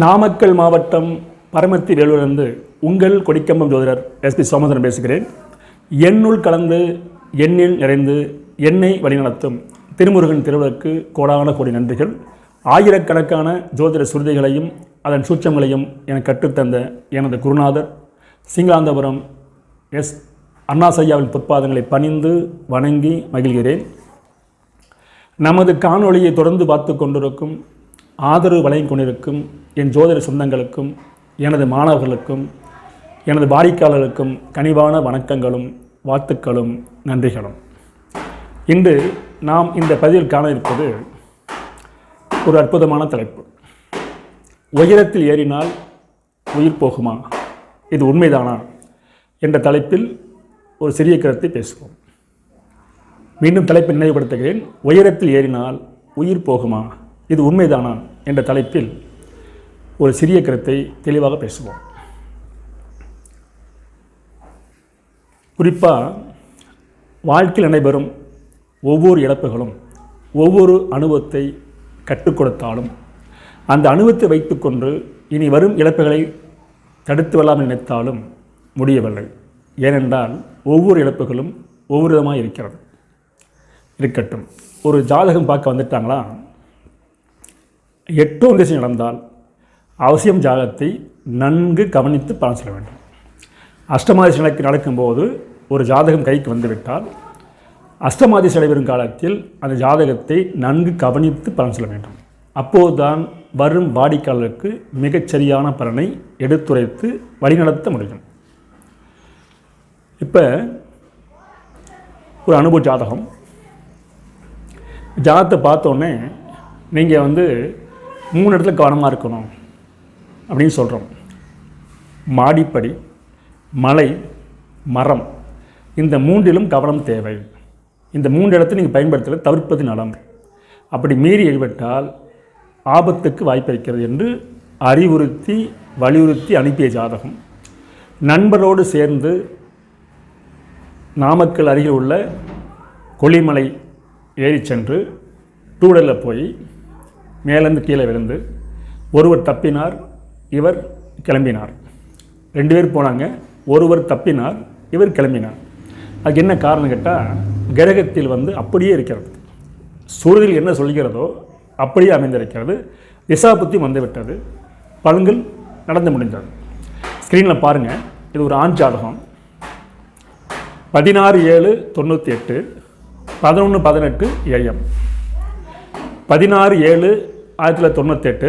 நாமக்கல் மாவட்டம் பரமத்தி வேலூரிலிருந்து உங்கள் கொடிக்கம்பம் ஜோதிடர் எஸ்பி சோமதரன் பேசுகிறேன். என்னுள் கலந்து எண்ணில் நிறைந்து என்னை வழிநடத்தும் திருமுருகன் திருவிழாக்கு கோடான கோடி நன்றிகள். ஆயிரக்கணக்கான ஜோதிட சுருதிகளையும் அதன் சூட்சங்களையும் எனக்கு கற்றுத்தந்த எனது குருநாதர் சிங்களாந்தபுரம் எஸ் அண்ணாசையாவின் பொற்பாதங்களை பணிந்து வணங்கி மகிழ்கிறேன். நமது காணொளியை தொடர்ந்து பார்த்து கொண்டிருக்கும் ஆதரவு வழங்கிக் கொண்டிருக்கும் என் ஜோதிட சொந்தங்களுக்கும் எனது மாணவர்களுக்கும் எனது வாடிக்கையாளர்களுக்கும் கனிவான வணக்கங்களும் வாழ்த்துக்களும் நன்றிகளும். இன்று நாம் இந்த பதிவில் காண இருப்பது ஒரு அற்புதமான தலைப்பு. உயரத்தில் ஏறினால் உயிர் போகுமா? இது உண்மைதானா? என்ற தலைப்பில் ஒரு சிறிய கருத்தை பேசுவோம். மீண்டும் தலைப்பை நினைவுபடுத்துகிறேன். உயரத்தில் ஏறினால் உயிர் போகுமா? இது உண்மைதானா என்ற தலைப்பில் ஒரு சிறிய கருத்தை தெளிவாக பேசுவோம். குறிப்பாக வாழ்க்கையில் நடைபெறும் ஒவ்வொரு இழப்புகளும் ஒவ்வொரு அனுபவத்தை கற்றுக் கொடுத்தாலும் அந்த அனுபவத்தை வைத்துக்கொண்டு இனி வரும் இழப்புகளை தடுத்து வரலாம் நினைத்தாலும் முடியவில்லை. ஏனென்றால் ஒவ்வொரு இழப்புகளும் ஒவ்வொரு விதமாக இருக்கிறது. இருக்கட்டும். ஒரு ஜாதகம் பார்க்க வந்துட்டாங்களா? எட்டோம் திசை நடந்தால் அவசியம் ஜாதகத்தை நன்கு கவனித்து பலன் செல்ல வேண்டும். அஷ்டமாதிசி நிலைக்கு நடக்கும்போது ஒரு ஜாதகம் கைக்கு வந்துவிட்டால் அஷ்டமாதிசி நடைபெறும் காலத்தில் அந்த ஜாதகத்தை நன்கு கவனித்து பலன் செல்ல வேண்டும். அப்போதுதான் வரும் வாடிக்கையாளருக்கு மிகச்சரியான பலனை எடுத்துரைத்து வழிநடத்த முடியும். இப்போ ஒரு அனுபவ ஜாதகம். ஜாதகத்தை பார்த்தோன்னே நீங்கள் வந்து மூணு இடத்துல கவனமாக இருக்கணும் அப்படின்னு சொல்கிறோம் மாடிப்படி மலை மரம் இந்த மூன்றிலும் கவனம் தேவை. இந்த மூன்று இடத்தை நீங்கள் பயன்படுத்துகிற தவிர்ப்பது நலம். அப்படி மீறி எழுவிட்டால் ஆபத்துக்கு வாய்ப்பளிக்கிறது என்று அறிவுறுத்தி வலியுறுத்தி அனுப்பிய ஜாதகம். நண்பரோடு சேர்ந்து நாமக்கல் அருகில் உள்ள கொல்லிமலை ஏறி சென்று டூடரில் போய் மேலேருந்து கீழே விழுந்து ஒருவர் தப்பினார் இவர் கிளம்பினார். ரெண்டு பேர் போனாங்க ஒருவர் தப்பினார் இவர் கிளம்பினார். அதுக்கு என்ன காரணம் கேட்டால் கிரகத்தில் வந்து அப்படியே இருக்கிறது. சூழலில் என்ன சொல்கிறதோ அப்படியே அமைந்திருக்கிறது. திசா புத்தி வந்துவிட்டது. பலன்கள் நடந்து முடிந்தது. ஸ்க்ரீனில் பாருங்கள் இது ஒரு ஆண் ஜாதகம். பதினாறு ஏழு தொண்ணூற்றி எட்டு பதினொன்று பதினெட்டு ஏஎம் பதினாறு ஏழு ஆயிரத்தி தொள்ளாயிரத்தி தொண்ணூத்தெட்டு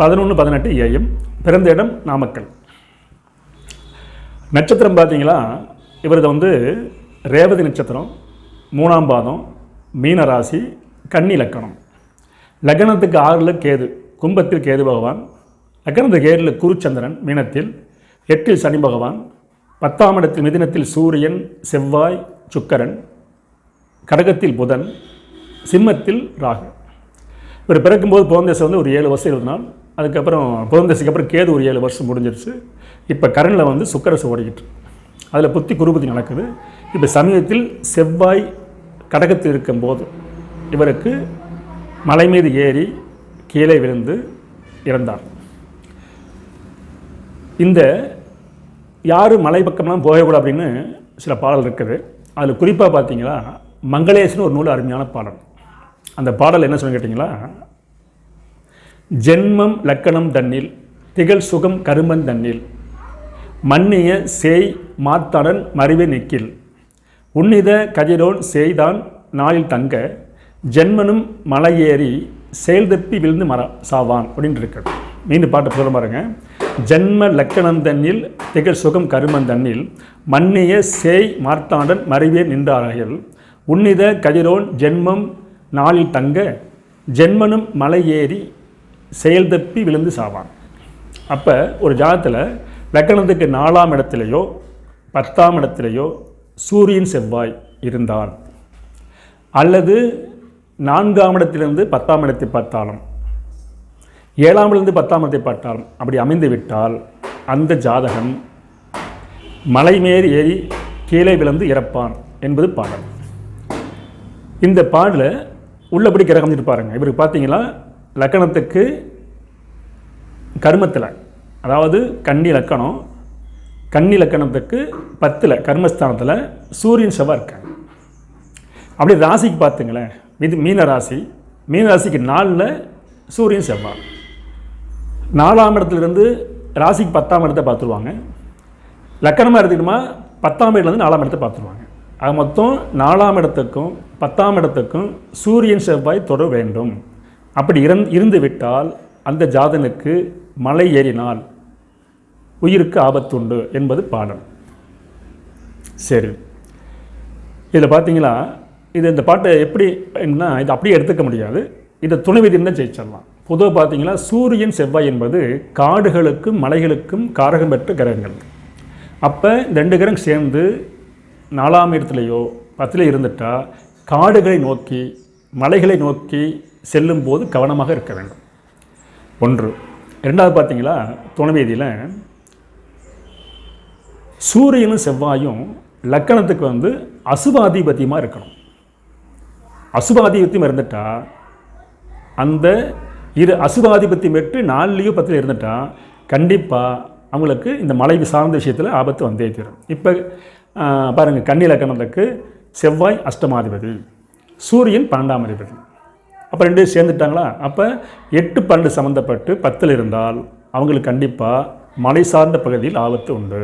பதினொன்று பதினெட்டு ஏஎம் பிறந்த இடம் நாமக்கல். நட்சத்திரம் பார்த்தீங்களா? இவரது வந்து ரேவதி நட்சத்திரம் மூணாம் பாதம் மீனராசி கன்னி லக்கணம். லக்னத்துக்கு ஆறில் கேது கும்பத்தில் கேது பகவான் லக்னத்துக்கு ஏழில் குருச்சந்திரன் மீனத்தில் எட்டில் சனி பகவான் பத்தாம் இடத்தில் மிதினத்தில் சூரியன் செவ்வாய் சுக்கரன் கடகத்தில் புதன் சிம்மத்தில் ராகு. இவர் பிறக்கும்போது புதந்தசை வந்து ஒரு ஏழு வருஷம் இருபது நாள். அதுக்கப்புறம் புதந்தசைக்கு அப்புறம் கேது ஒரு ஏழு வருஷம் முடிஞ்சிருச்சு. இப்போ கரண்டில் வந்து சுக்கரசு ஓடிக்கிட்டு அதில் புத்தி குருபதி நடக்குது. இப்போ சமீபத்தில் செவ்வாய் கடகத்தில் இருக்கும்போது இவருக்கு மலை மீது ஏறி கீழே விழுந்து இறந்தார். இந்த யார் மலை பக்கம்லாம் போகக்கூடாது அப்படின்னு சில பாடல் இருக்குது. அதில் குறிப்பாக பார்த்தீங்களா மங்களேசன் ஒரு நூல் அருமையான பாடல். அந்த பாடல் என்ன சொல்லி கேட்டிங்களா? ஜென்மம் லக்கணம் தன்னில் திகழ் சுகம் கருமன் தன்னில். மன்னிய சேய் மாத்தடன் மறிவே நிக்கில். உன்னித கதிரோன் செய்தான் நாளில் தங்க. ஜென்மனும் மலையேறி செயல் தப்பி விழுந்து மர சாவான் அப்படின்னு இருக்கு. மீண்டும் பாட்டு சொல்ல பாருங்க. ஜென்ம லக்கணம் தன்னில் திகழ் சுகம் கருமன் தன்னில் மன்னிய சேய் மார்த்தாண்டன் மறைவே நின்றார்கள். உன்னித கதிரோன் ஜென்மம் நாளில் தங்க ஜென்மனும் மலை ஏறி செயல் தப்பி விழுந்து சாவான். அப்போ ஒரு ஜாதத்தில் லக்கணத்துக்கு நாலாம் இடத்துலையோ பத்தாம் இடத்துலையோ சூரியன் செவ்வாய் இருந்தால் அல்லது நான்காம் இடத்திலிருந்து பத்தாம் இடத்தை பார்த்தாலும் ஏழாம் இருந்து பத்தாம் இடத்தை பார்த்தாலும் அப்படி அமைந்து விட்டால் அந்த ஜாதகம் மலை மேறி ஏறி கீழே விழுந்து இறப்பான் என்பது பாடல். இந்த பாடலை உள்ளபடி கிரகம் பாருங்க. இவருக்கு பார்த்தீங்களா? லக்கணத்துக்கு கர்மத்தில். அதாவது கன்னி லக்கணம். கன்னி லக்கணத்துக்கு பத்தில் கர்மஸ்தானத்தில் சூரியன் செவ்வாய் இருக்காங்க அப்படி ராசிக்கு பார்த்துங்களேன். இது மீன ராசி. மீன ராசிக்கு நாலில் சூரியன் செவ்வாய். நாலாம் இடத்துலேருந்து ராசிக்கு பத்தாம் இடத்தை பார்த்துருவாங்க. லக்கணமாக எடுத்துக்கிட்டோமா பத்தாம் இடத்துலேருந்து நாலாம் இடத்தை பார்த்துருவாங்க. ஆக மொத்தம் நாலாம் இடத்துக்கும் பத்தாம் இடத்துக்கும் சூரியன் செவ்வாய் தொடர வேண்டும். அப்படி இருந் இருந்துவிட்டால் அந்த ஜாதனுக்கு மலை ஏறினால் உயிருக்கு ஆபத்துண்டு என்பது பாடல் சரி. இதில் பார்த்தீங்களா இது இந்த பாட்டை எப்படி என்ன இது அப்படியே எடுத்துக்க முடியாது. இதை துணை விதின்னு தான் ஜெயிச்சிடலாம். பொதுவாக பார்த்தீங்கன்னா சூரியன் செவ்வாய் என்பது காடுகளுக்கும் மலைகளுக்கும் காரகம் பெற்ற கிரகங்கள். அப்போ இந்த ரெண்டு கிரகம் சேர்ந்து நாலாம் இடத்துலையோ பத்தில் இருந்துட்டால் காடுகளை நோக்கி மலைகளை நோக்கி செல்லும்போது கவனமாக இருக்க வேண்டும். ஒன்று. ரெண்டாவது பார்த்தீங்களா துணைவேதியில் சூரியனும் செவ்வாயும் லக்கணத்துக்கு வந்து அசுபாதிபத்தியமாக இருக்கணும். அசுபாதிபத்தியம் இருந்துட்டால் அந்த இரு அசுபாதிபத்தியம் பெற்று நாலுலேயோ பத்தில் இருந்துட்டால் கண்டிப்பாக அவங்களுக்கு இந்த மலை சார்ந்த விஷயத்தில் ஆபத்து வந்தே தீரும். இப்போ பாருங்கள் கன்னி லக்கணத்துக்கு செவ்வாய் அஷ்டமாதிபதி சூரியன் பன்னெண்டாம் அதிபதி. அப்போ ரெண்டு சேர்ந்துட்டாங்களா? அப்போ எட்டு பன்னெண்டு சம்மந்தப்பட்டு பத்தில் இருந்தால் அவங்களுக்கு கண்டிப்பாக மலை சார்ந்த பகுதியில் ஆபத்து உண்டு.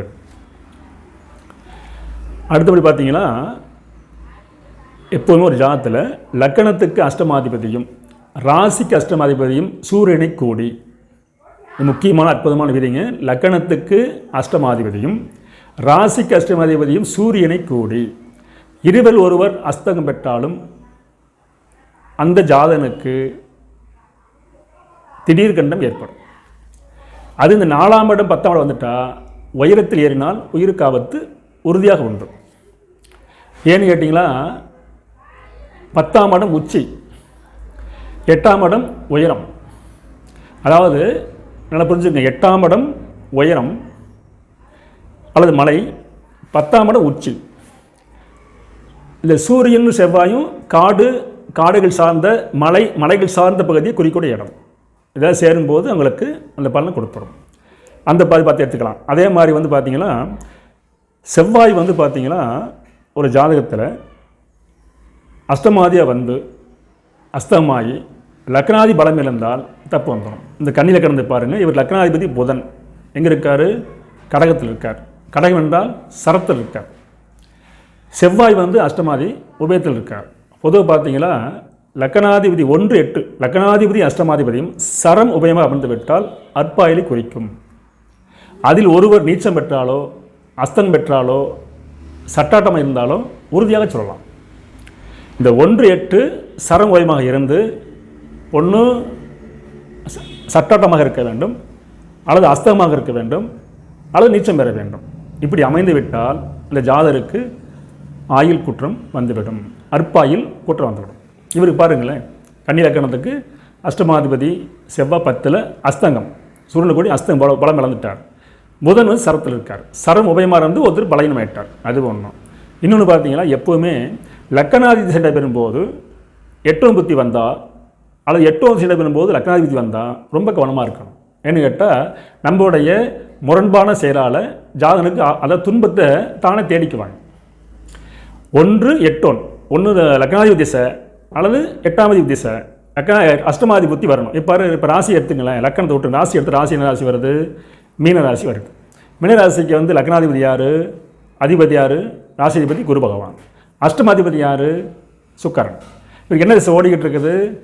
அடுத்தபடி பார்த்தீங்கன்னா எப்போதுமே ஒரு ஜாதத்தில் லக்கணத்துக்கு அஷ்டமாதிபதியும் ராசிக்கு அஷ்டமாதிபதியும் சூரியனை கூடி. முக்கியமான அற்புதமான விதிங்க. லக்கணத்துக்கு அஷ்டமாதிபதியும் ராசிக்கு அஷ்டமாதிபதியும் சூரியனை கூடி. இருவர் ஒருவர் அஸ்தகம் பெற்றாலும் அந்த ஜாதனுக்கு திடீர் கண்டம் ஏற்படும். அது இந்த நாலாம் இடம் பத்தாம் இடம் வந்துட்டால் உயரத்தில் ஏறினால் உயிருக்கு ஆபத்து உறுதியாக உண்டு. ஏன்னு கேட்டிங்களா பத்தாம் இடம் உச்சி எட்டாம் இடம் உயரம். அதாவது நல்லா புரிஞ்சுங்க எட்டாம் இடம் உயரம் அல்லது மலை பத்தாம் இடம் உச்சி. இந்த சூரியன் செவ்வாயும் காடு காடுகள் சார்ந்த மலை மலைகள் சார்ந்த பகுதியை குறிக்கூடிய இடம். இதெல்லாம் சேரும்போது அவங்களுக்கு அந்த பலனை கொடுத்துரும். அந்த பாதி பார்த்து எடுத்துக்கலாம். அதே மாதிரி வந்து பார்த்திங்கன்னா செவ்வாய் வந்து பார்த்திங்கன்னா ஒரு ஜாதகத்தில் அஷ்டமாதியாக வந்து அஸ்தமாயி லக்னாதி பலம் இழந்தால் தப்பு வந்துடும் இந்த கண்ணியில் கிடந்து பாருங்கள் இவர் லக்னாதிபதி புதன். எங்கே இருக்கார்? கடகத்தில் இருக்கார். கடகம் என்றால் சரத்தில் இருக்கார். செவ்வாய் வந்து அஷ்டமாதி உபயத்தில் இருக்கார். பொதுவாக பார்த்தீங்களா லக்கணாதிபதி ஒன்று எட்டு லக்கணாதிபதி அஷ்டமாதிபதியும் சரம் உபயமாக அமர்ந்து விட்டால் அற்பாயலை குறிக்கும். அதில் ஒருவர் நீச்சம் பெற்றாலோ அஸ்தம் பெற்றாலோ சட்டாட்டம் இருந்தாலோ உறுதியாக சொல்லலாம். இந்த ஒன்று எட்டு சரம் உபயமாக இருந்து ஒன்று சட்டாட்டமாக இருக்க வேண்டும் அல்லது அஸ்தமாக இருக்க வேண்டும் அல்லது நீச்சம் பெற வேண்டும். இப்படி அமைந்து விட்டால் இந்த ஜாதருக்கு ஆயில் குற்றம் வந்துவிடும். அற்பாயில் குற்றம் வந்துவிடும். இவருக்கு பாருங்களேன் கன்னிலக்கணத்துக்கு அஷ்டமாதிபதி செவ்வாய் பத்தில் அஸ்தங்கம் சூரியனுக்கூடி அஸ்தம் பல பலம் இழந்துட்டார் புதன் வந்து சரத்தில் இருக்கார். சரம் உபயமாக இருந்து ஒருத்தர் பலகீனமாயிட்டார். அது ஒன்றும் இன்னொன்று பார்த்தீங்கன்னா எப்போவுமே லக்கணாதிபதி சண்டை பெறும்போது எட்டோம் புத்தி வந்தால் அல்லது எட்டோம் சண்டை பெறும்போது லக்கணாதிபதி வந்தால் ரொம்ப கவனமாக இருக்கணும். ஏன்னு கேட்டால் நம்மளுடைய முரண்பான செயலால் ஜாதகனுக்கு அ- அதை துன்பத்தை தானே தேடிக்குவாங்க. ஒன்று எட்டோன். ஒன்று லக்னாதிபதி திசை அல்லது எட்டாமதி திசை. லக்கண அஷ்டமாதிபத்தி வரணும். இப்போ இப்போ ராசி எடுத்துங்களேன். லக்கணத்தை விட்டு ராசி எடுத்து ராசி என்ன ராசி வருது? மீன ராசி வருது. மீன ராசிக்கு வந்து லக்னாதிபதி யார்? அதிபதி யார்? ராசிதிபதி குரு பகவான். அஷ்டமாதிபதி யார்? சுக்கரன். இவருக்கு என்ன திசை ஓடிக்கிட்டு இருக்குது?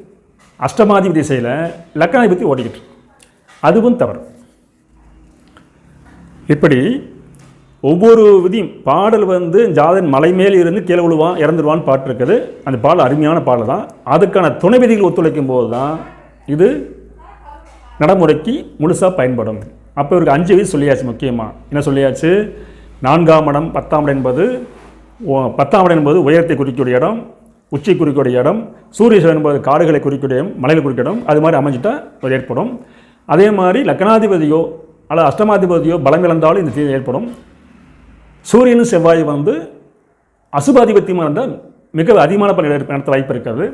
அஷ்டமாதிபதி திசையில் லக்னாதிபதி ஓடிக்கிட்டு இருக்கு. அதுவும் தவறு. இப்படி ஒவ்வொரு விதியும் பாடல் வந்து ஜாதன் மலை மேல் இருந்து கீழே விழுவான் இறந்துடுவான்னு பாட்டு இருக்குது அந்த பாடல் அருமையான பாடல் தான். அதுக்கான துணை விதிகள் ஒத்துழைக்கும் போது தான் இது நடைமுறைக்கு முழுசாக பயன்படும். அப்போ இவருக்கு அஞ்சு விதி சொல்லியாச்சு முக்கியமாக என்ன சொல்லியாச்சு? நான்காம் இடம் பத்தாம் இடம் என்பது ஓ- பத்தாம் இடம் என்பது உயரத்தை குறிக்கக்கூடிய இடம் உச்சி குறிக்கக்கூடிய இடம் சூரிய சிவன் என்பது காடுகளை குறிக்கக்கூடிய இடம் மலையில் குறிக்கக்கூடிய இடம். அது மாதிரி அமைஞ்சிட்டால் ஏற்படும். அதே மாதிரி லக்னாதிபதியோ அல்லது அஷ்டமாதிபதியோ பலம் இழந்தாலும் இந்த தீர்வு ஏற்படும். சூரியனும் செவ்வாய் வந்து அசுபாதிபத்தியமாக இருந்தால் மிக அதிகமான பணிகள் நடத்த வாய்ப்பு இருக்கிறது.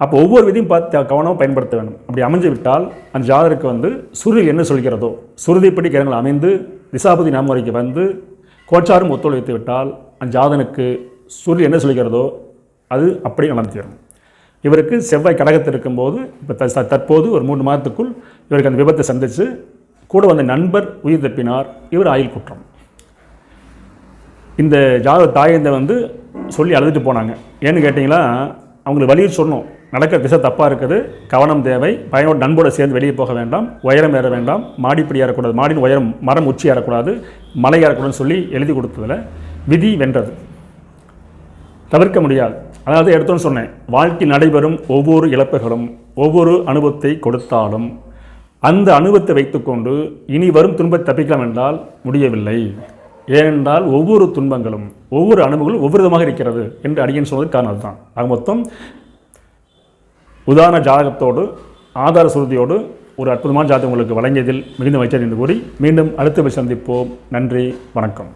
அப்போ ஒவ்வொரு விதியும் பார்த்து கவனமாக பயன்படுத்த வேண்டும். அப்படி அமைஞ்சு விட்டால் அந்த ஜாதகருக்கு வந்து சுருதி என்ன சொல்கிறதோ சுருதிப்படி கிரகங்கள் அமைந்து திசாபதி நாமரைக்கு வந்து கோச்சாரும் ஒத்துழைத்து விட்டால் அந்த ஜாதனுக்கு சுருதி என்ன சொல்கிறதோ அது அப்படியே நடந்து இவருக்கு செவ்வாய் கடகத்தில் இருக்கும்போது இப்போ த- தற்போது ஒரு மூன்று மாதத்துக்குள் இவருக்கு அந்த விபத்தை சந்தித்து கூட வந்த நண்பர் உயிர் தப்பினார். இவர் ஆயுள் குற்றம். இந்த ஜாத தாயந்தை வந்து சொல்லி அழுதுட்டு போனாங்க. ஏன்னு கேட்டிங்களா அவங்களுக்கு வழியில் சொன்னோம். நடக்கிற திசை தப்பாக இருக்குது கவனம் தேவை பையனோட நண்போட சேர்ந்து வெளியே போக வேண்டாம் உயரம் ஏற வேண்டாம் மாடிப்படி ஏறக்கூடாது மாடின் உயரம் மரம் உச்சி ஏறக்கூடாது மலை ஏறக்கூடாதுன்னு சொல்லி எழுதி கொடுத்ததில் விதி வென்றது. தவிர்க்க முடியாது. அதாவது எடுத்தோன்னு சொன்னேன். வாழ்க்கை நடைபெறும் ஒவ்வொரு இழப்புகளும் ஒவ்வொரு அனுபவத்தை கொடுத்தாலும் அந்த அனுபவத்தை வைத்துக்கொண்டு இனி வரும் துன்பத்தை தப்பிக்கலாம் என்றால் முடியவில்லை. ஏனென்றால் ஒவ்வொரு துன்பங்களும் ஒவ்வொரு அனுபவங்களும் ஒவ்வொரு விதமாக இருக்கிறது என்று அடியன் சொல்வது காரணம் தான் ஆக மொத்தம் உதாரண ஜாதகத்தோடு ஆதார சுருதியோடு ஒரு அற்புதமான ஜாதகம் உங்களுக்கு வழங்கியதில் மிகுந்த மகிழ்ச்சி என்று கூறி மீண்டும் அடுத்த சந்திப்போம். நன்றி வணக்கம்.